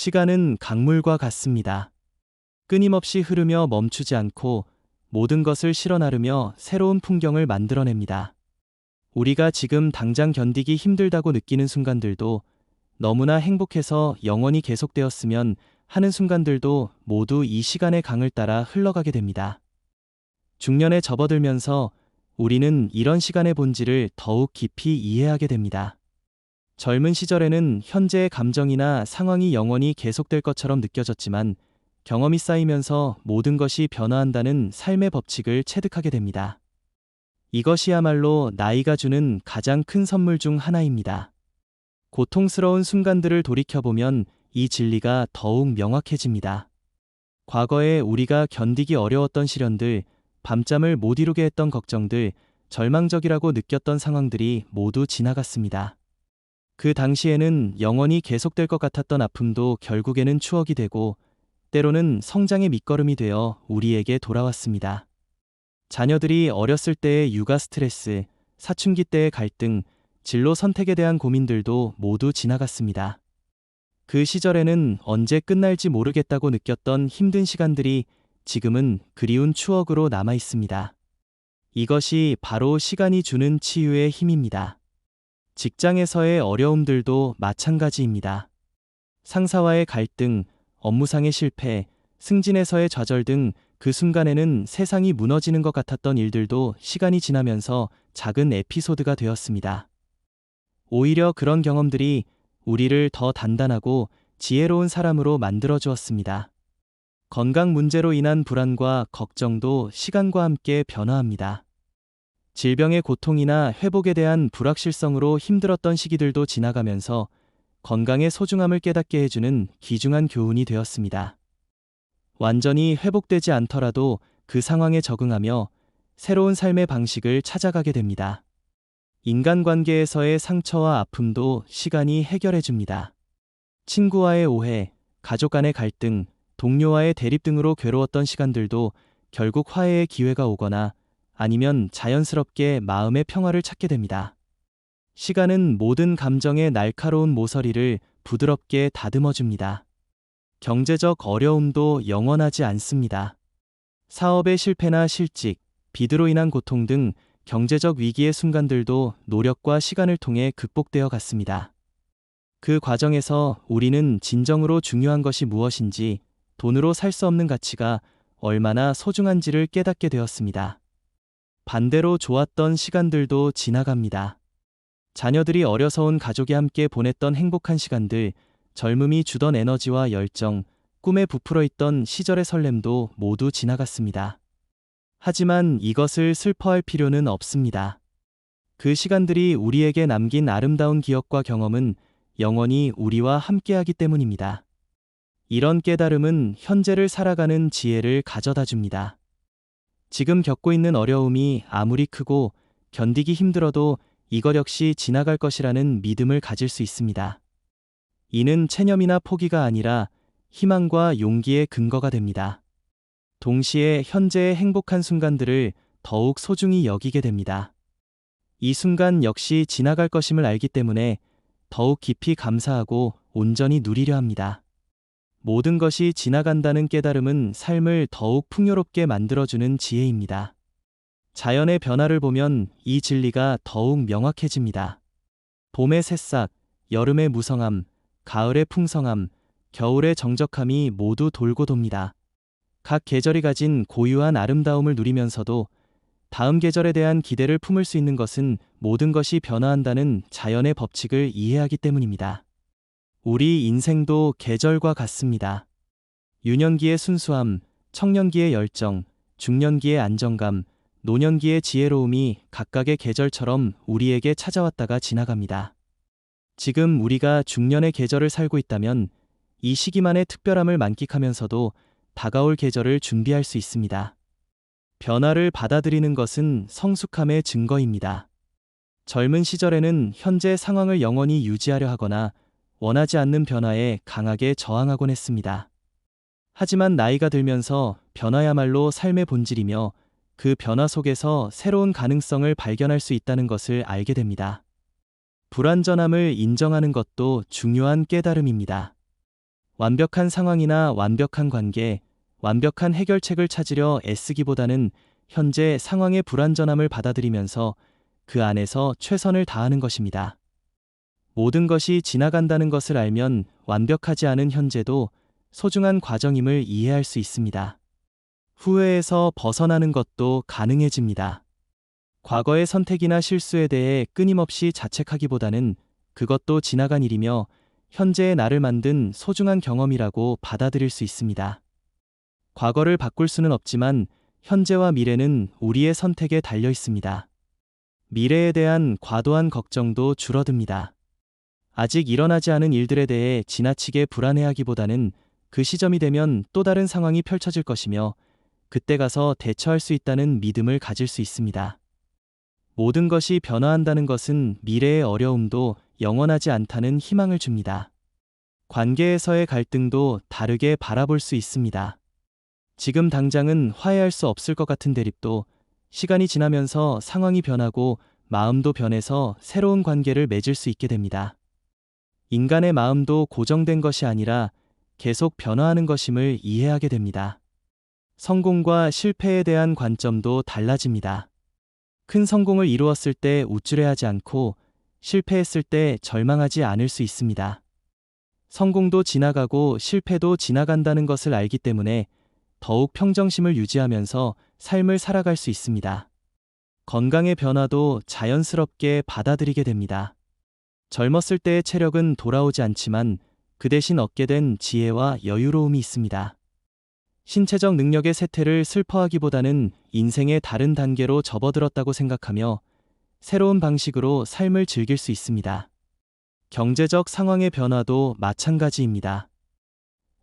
시간은 강물과 같습니다. 끊임없이 흐르며 멈추지 않고 모든 것을 실어 나르며 새로운 풍경을 만들어냅니다. 우리가 지금 당장 견디기 힘들다고 느끼는 순간들도 너무나 행복해서 영원히 계속되었으면 하는 순간들도 모두 이 시간의 강을 따라 흘러가게 됩니다. 중년에 접어들면서 우리는 이런 시간의 본질을 더욱 깊이 이해하게 됩니다. 젊은 시절에는 현재의 감정이나 상황이 영원히 계속될 것처럼 느껴졌지만 경험이 쌓이면서 모든 것이 변화한다는 삶의 법칙을 체득하게 됩니다. 이것이야말로 나이가 주는 가장 큰 선물 중 하나입니다. 고통스러운 순간들을 돌이켜보면 이 진리가 더욱 명확해집니다. 과거에 우리가 견디기 어려웠던 시련들, 밤잠을 못 이루게 했던 걱정들, 절망적이라고 느꼈던 상황들이 모두 지나갔습니다. 그 당시에는 영원히 계속될 것 같았던 아픔도 결국에는 추억이 되고 때로는 성장의 밑거름이 되어 우리에게 돌아왔습니다. 자녀들이 어렸을 때의 육아 스트레스, 사춘기 때의 갈등, 진로 선택에 대한 고민들도 모두 지나갔습니다. 그 시절에는 언제 끝날지 모르겠다고 느꼈던 힘든 시간들이 지금은 그리운 추억으로 남아 있습니다. 이것이 바로 시간이 주는 치유의 힘입니다. 직장에서의 어려움들도 마찬가지입니다. 상사와의 갈등, 업무상의 실패, 승진에서의 좌절 등 그 순간에는 세상이 무너지는 것 같았던 일들도 시간이 지나면서 작은 에피소드가 되었습니다. 오히려 그런 경험들이 우리를 더 단단하고 지혜로운 사람으로 만들어 주었습니다. 건강 문제로 인한 불안과 걱정도 시간과 함께 변화합니다. 질병의 고통이나 회복에 대한 불확실성으로 힘들었던 시기들도 지나가면서 건강의 소중함을 깨닫게 해주는 귀중한 교훈이 되었습니다. 완전히 회복되지 않더라도 그 상황에 적응하며 새로운 삶의 방식을 찾아가게 됩니다. 인간관계에서의 상처와 아픔도 시간이 해결해 줍니다. 친구와의 오해, 가족 간의 갈등, 동료와의 대립 등으로 괴로웠던 시간들도 결국 화해의 기회가 오거나 아니면 자연스럽게 마음의 평화를 찾게 됩니다. 시간은 모든 감정의 날카로운 모서리를 부드럽게 다듬어 줍니다. 경제적 어려움도 영원하지 않습니다. 사업의 실패나 실직, 비드로 인한 고통 등 경제적 위기의 순간들도 노력과 시간을 통해 극복되어 갔습니다. 그 과정에서 우리는 진정으로 중요한 것이 무엇인지 돈으로 살 수 없는 가치가 얼마나 소중한지를 깨닫게 되었습니다. 반대로 좋았던 시간들도 지나갑니다. 자녀들이 어려서 온 가족이 함께 보냈던 행복한 시간들, 젊음이 주던 에너지와 열정, 꿈에 부풀어 있던 시절의 설렘도 모두 지나갔습니다. 하지만 이것을 슬퍼할 필요는 없습니다. 그 시간들이 우리에게 남긴 아름다운 기억과 경험은 영원히 우리와 함께하기 때문입니다. 이런 깨달음은 현재를 살아가는 지혜를 가져다 줍니다. 지금 겪고 있는 어려움이 아무리 크고 견디기 힘들어도 이것 역시 지나갈 것이라는 믿음을 가질 수 있습니다. 이는 체념이나 포기가 아니라 희망과 용기의 근거가 됩니다. 동시에 현재의 행복한 순간들을 더욱 소중히 여기게 됩니다. 이 순간 역시 지나갈 것임을 알기 때문에 더욱 깊이 감사하고 온전히 누리려 합니다. 모든 것이 지나간다는 깨달음은 삶을 더욱 풍요롭게 만들어주는 지혜입니다. 자연의 변화를 보면 이 진리가 더욱 명확해집니다. 봄의 새싹, 여름의 무성함, 가을의 풍성함, 겨울의 정적함이 모두 돌고 돕니다. 각 계절이 가진 고유한 아름다움을 누리면서도 다음 계절에 대한 기대를 품을 수 있는 것은 모든 것이 변화한다는 자연의 법칙을 이해하기 때문입니다. 우리 인생도 계절과 같습니다. 유년기의 순수함, 청년기의 열정, 중년기의 안정감, 노년기의 지혜로움이 각각의 계절처럼 우리에게 찾아왔다가 지나갑니다. 지금 우리가 중년의 계절을 살고 있다면 이 시기만의 특별함을 만끽하면서도 다가올 계절을 준비할 수 있습니다. 변화를 받아들이는 것은 성숙함의 증거입니다. 젊은 시절에는 현재 상황을 영원히 유지하려 하거나 원하지 않는 변화에 강하게 저항하곤 했습니다. 하지만 나이가 들면서 변화야말로 삶의 본질이며 그 변화 속에서 새로운 가능성을 발견할 수 있다는 것을 알게 됩니다. 불완전함을 인정하는 것도 중요한 깨달음입니다. 완벽한 상황이나 완벽한 관계, 완벽한 해결책을 찾으려 애쓰기보다는 현재 상황의 불완전함을 받아들이면서 그 안에서 최선을 다하는 것입니다. 모든 것이 지나간다는 것을 알면 완벽하지 않은 현재도 소중한 과정임을 이해할 수 있습니다. 후회에서 벗어나는 것도 가능해집니다. 과거의 선택이나 실수에 대해 끊임없이 자책하기보다는 그것도 지나간 일이며 현재의 나를 만든 소중한 경험이라고 받아들일 수 있습니다. 과거를 바꿀 수는 없지만 현재와 미래는 우리의 선택에 달려 있습니다. 미래에 대한 과도한 걱정도 줄어듭니다. 아직 일어나지 않은 일들에 대해 지나치게 불안해하기보다는 그 시점이 되면 또 다른 상황이 펼쳐질 것이며 그때 가서 대처할 수 있다는 믿음을 가질 수 있습니다. 모든 것이 변화한다는 것은 미래의 어려움도 영원하지 않다는 희망을 줍니다. 관계에서의 갈등도 다르게 바라볼 수 있습니다. 지금 당장은 화해할 수 없을 것 같은 대립도 시간이 지나면서 상황이 변하고 마음도 변해서 새로운 관계를 맺을 수 있게 됩니다. 인간의 마음도 고정된 것이 아니라 계속 변화하는 것임을 이해하게 됩니다. 성공과 실패에 대한 관점도 달라집니다. 큰 성공을 이루었을 때 우쭐해하지 않고 실패했을 때 절망하지 않을 수 있습니다. 성공도 지나가고 실패도 지나간다는 것을 알기 때문에 더욱 평정심을 유지하면서 삶을 살아갈 수 있습니다. 건강의 변화도 자연스럽게 받아들이게 됩니다. 젊었을 때의 체력은 돌아오지 않지만 그 대신 얻게 된 지혜와 여유로움이 있습니다. 신체적 능력의 쇠퇴를 슬퍼하기보다는 인생의 다른 단계로 접어들었다고 생각하며 새로운 방식으로 삶을 즐길 수 있습니다. 경제적 상황의 변화도 마찬가지입니다.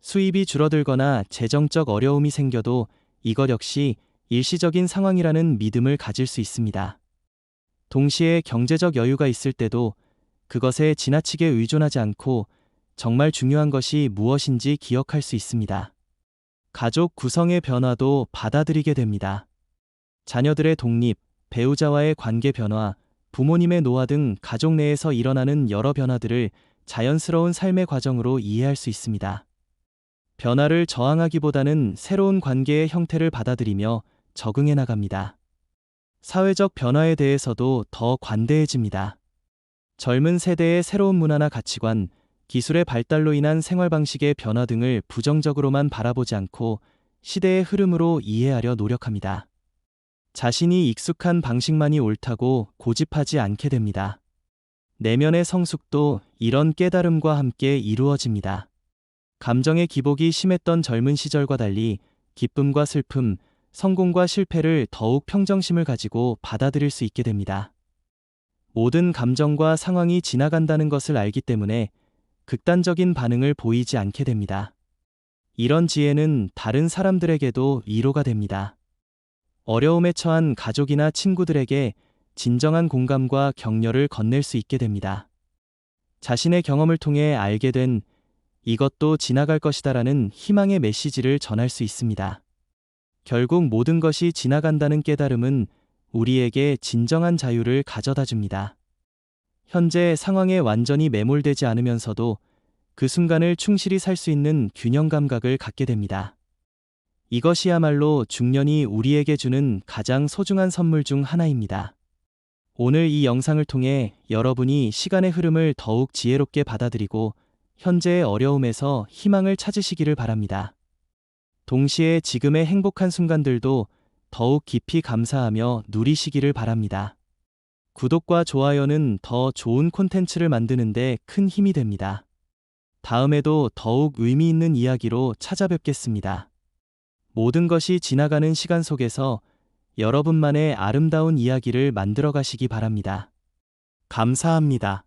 수입이 줄어들거나 재정적 어려움이 생겨도 이것 역시 일시적인 상황이라는 믿음을 가질 수 있습니다. 동시에 경제적 여유가 있을 때도 그것에 지나치게 의존하지 않고 정말 중요한 것이 무엇인지 기억할 수 있습니다. 가족 구성의 변화도 받아들이게 됩니다. 자녀들의 독립, 배우자와의 관계 변화, 부모님의 노화 등 가족 내에서 일어나는 여러 변화들을 자연스러운 삶의 과정으로 이해할 수 있습니다. 변화를 저항하기보다는 새로운 관계의 형태를 받아들이며 적응해 나갑니다. 사회적 변화에 대해서도 더 관대해집니다. 젊은 세대의 새로운 문화나 가치관, 기술의 발달로 인한 생활 방식의 변화 등을 부정적으로만 바라보지 않고 시대의 흐름으로 이해하려 노력합니다. 자신이 익숙한 방식만이 옳다고 고집하지 않게 됩니다. 내면의 성숙도 이런 깨달음과 함께 이루어집니다. 감정의 기복이 심했던 젊은 시절과 달리 기쁨과 슬픔, 성공과 실패를 더욱 평정심을 가지고 받아들일 수 있게 됩니다. 모든 감정과 상황이 지나간다는 것을 알기 때문에 극단적인 반응을 보이지 않게 됩니다. 이런 지혜는 다른 사람들에게도 위로가 됩니다. 어려움에 처한 가족이나 친구들에게 진정한 공감과 격려를 건넬 수 있게 됩니다. 자신의 경험을 통해 알게 된 이것도 지나갈 것이다라는 희망의 메시지를 전할 수 있습니다. 결국 모든 것이 지나간다는 깨달음은 우리에게 진정한 자유를 가져다 줍니다. 현재 상황에 완전히 매몰되지 않으면서도 그 순간을 충실히 살 수 있는 균형 감각을 갖게 됩니다. 이것이야말로 중년이 우리에게 주는 가장 소중한 선물 중 하나입니다. 오늘 이 영상을 통해 여러분이 시간의 흐름을 더욱 지혜롭게 받아들이고 현재의 어려움에서 희망을 찾으시기를 바랍니다. 동시에 지금의 행복한 순간들도 더욱 깊이 감사하며 누리시기를 바랍니다. 구독과 좋아요는 더 좋은 콘텐츠를 만드는데 큰 힘이 됩니다. 다음에도 더욱 의미 있는 이야기로 찾아뵙겠습니다. 모든 것이 지나가는 시간 속에서 여러분만의 아름다운 이야기를 만들어 가시기 바랍니다. 감사합니다.